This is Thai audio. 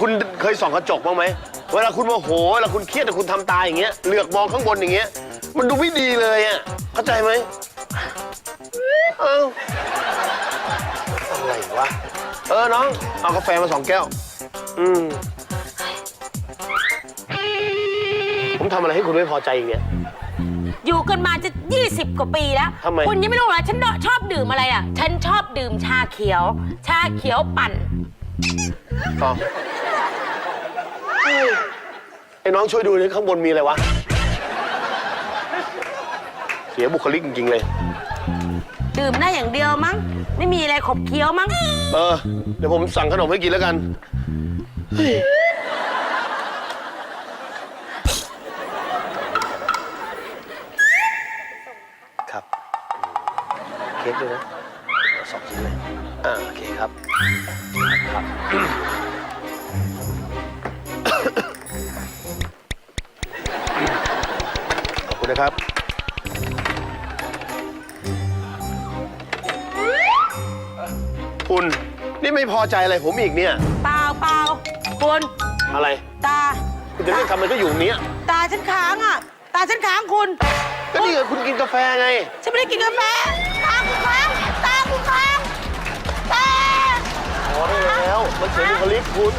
คุณเคยส่องกระจกบ้างไหม เวลาคุณโมโหเวลาคุณเครียดแต่คุณทำตาอย่างเงี้ยเหลือกมองข้างบนอย่างเงี้ย มันดูไม่ดีเลยอะเข้าใจไหมเอ้าอะไรวะเออน้อง เอากาแฟมาสองแก้ว อืม ผมทำอะไรให้คุณไม่พอใจอีกเนี่ย อยู่กันมาจะ 20 กว่าปีแล้ว ทำไม คุณยังไม่รู้เหรอฉันชอบดื่มอะไรอะ ฉันชอบดื่มชาเขียว ชาเขียวปั่นต่อ ไอ้น้องช่วยดูนี่ข้างบนมีอะไรวะ เสียบุคลิกจริงๆเลย ดื่มได้อย่างเดียวมั้ง ไม่มีอะไรขบเคี้ยวมั้ง เออ เดี๋ยวผมสั่งขนมให้กินแล้วกันเฮ้ยครับ เค้กด้วยนะสองชิ้นเลย อ่า โอเคครับ ครับขอบ คุณนะครับ คุณนี่ไม่พอใจอะไรผมอีกเนี่ย เปล่าเปล่าคุณอะไร ตา คุณจะเรียกทำอะไรก็อยู่ตรงเนี้ยตาฉันค้างอะ ตาฉันค้างคุณก็นี่ไงคุณกินกาแฟไง ฉันไม่ได้กินกาแฟตาคุณค้างตาคุณค้างตา พอได้แล้ว มันเสียบุคลิกคุณ